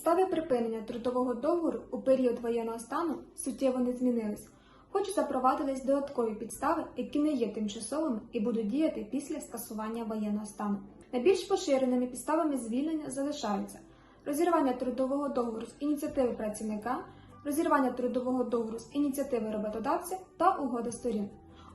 Підстави припинення трудового договору у період воєнного стану суттєво не змінились, хоч запровадились додаткові підстави, які не є тимчасовими і будуть діяти після скасування воєнного стану. Найбільш поширеними підставами звільнення залишаються розірвання трудового договору з ініціативи працівника, розірвання трудового договору з ініціативи роботодавця та угода сторін.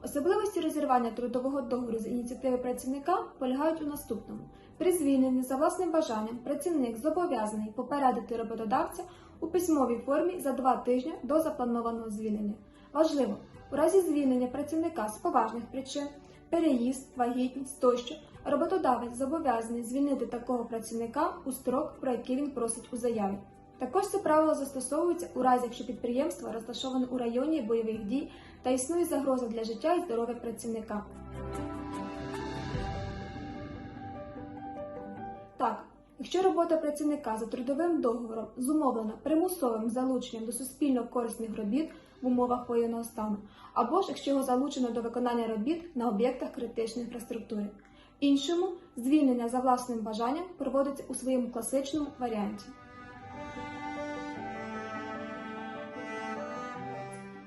Особливості розірвання трудового договору з ініціативи працівника полягають у наступному: при звільненні за власним бажанням працівник зобов'язаний попередити роботодавця у письмовій формі за два тижні до запланованого звільнення. Важливо, у разі звільнення працівника з поважних причин, переїзд, вагітність тощо, роботодавець зобов'язаний звільнити такого працівника у строк, про який він просить у заяві. Також це правило застосовується у разі, якщо підприємство розташоване у районі бойових дій та існує загроза для життя і здоров'я працівника. Так, якщо робота працівника за трудовим договором зумовлена примусовим залученням до суспільно корисних робіт в умовах воєнного стану, або ж якщо його залучено до виконання робіт на об'єктах критичної інфраструктури. Іншому звільнення за власним бажанням проводиться у своєму класичному варіанті.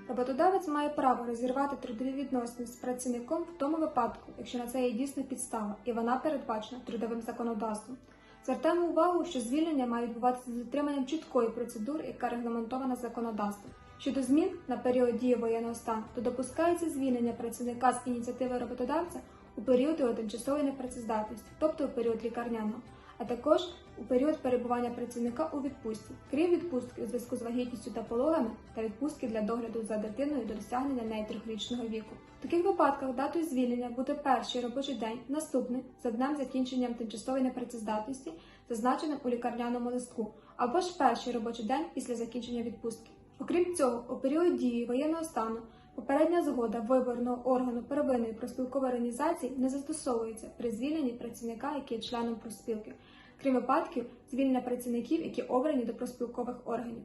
Роботодавець має право розірвати трудові відносини з працівником в тому випадку, якщо на це є дійсна підстава, і вона передбачена трудовим законодавством. Звертаємо увагу, що звільнення має відбуватися з дотриманням чіткої процедури, яка регламентована законодавством. Щодо змін на період дії воєнного стану, то допускається звільнення працівника з ініціативи роботодавця у період його тимчасової непрацездатності, тобто у період лікарняного, а також у період перебування працівника у відпустці, крім відпустки у зв'язку з вагітністю та пологами та відпустки для догляду за дитиною до досягнення неї трьохрічного віку. В таких випадках датою звільнення буде перший робочий день, наступний за днем закінченням тимчасової непрацездатності, зазначеним у лікарняному листку, або ж перший робочий день після закінчення відпустки. Окрім цього, у період дії воєнного стану попередня згода виборного органу первинної проспілкової організації не застосовується при звільненні працівника, який є членом профспілки, крім випадків звільнення працівників, які обрані до проспілкових органів.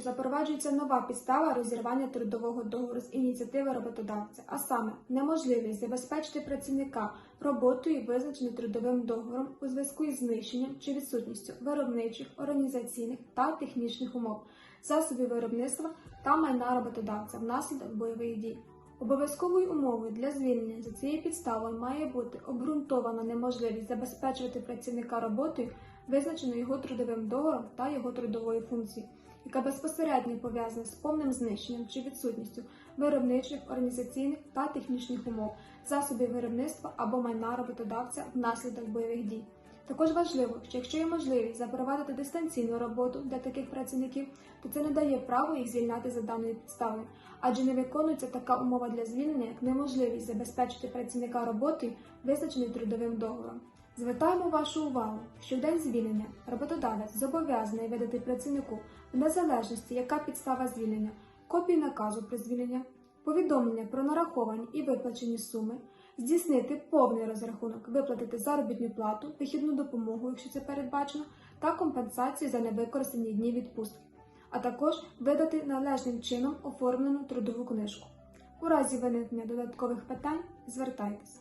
Чи запроваджується нова підстава розірвання трудового договору з ініціативи роботодавця, а саме неможливість забезпечити працівника роботою, визначеною трудовим договором у зв'язку із знищенням чи відсутністю виробничих, організаційних та технічних умов, засобів виробництва та майна роботодавця внаслідок бойових дій. Обов'язковою умовою для звільнення за цією підставою має бути обґрунтована неможливість забезпечувати працівника роботою, визначеною його трудовим договором та його трудовою функцією, яка безпосередньо пов'язана з повним знищенням чи відсутністю виробничих, організаційних та технічних умов, засобів виробництва або майна роботодавця внаслідок бойових дій. Також важливо, що якщо є можливість запровадити дистанційну роботу для таких працівників, то це не дає права їх звільняти за даною підставою, адже не виконується така умова для звільнення, як неможливість забезпечити працівника роботою, визначеною трудовим договором. Звертаємо вашу увагу, що в день звільнення роботодавець зобов'язаний видати працівнику в незалежності, яка підстава звільнення, копію наказу про звільнення, повідомлення про нараховані і виплачені суми, здійснити повний розрахунок, виплатити заробітну плату, вихідну допомогу, якщо це передбачено, та компенсацію за невикористані дні відпустки, а також видати належним чином оформлену трудову книжку. У разі виникнення додаткових питань звертайтеся.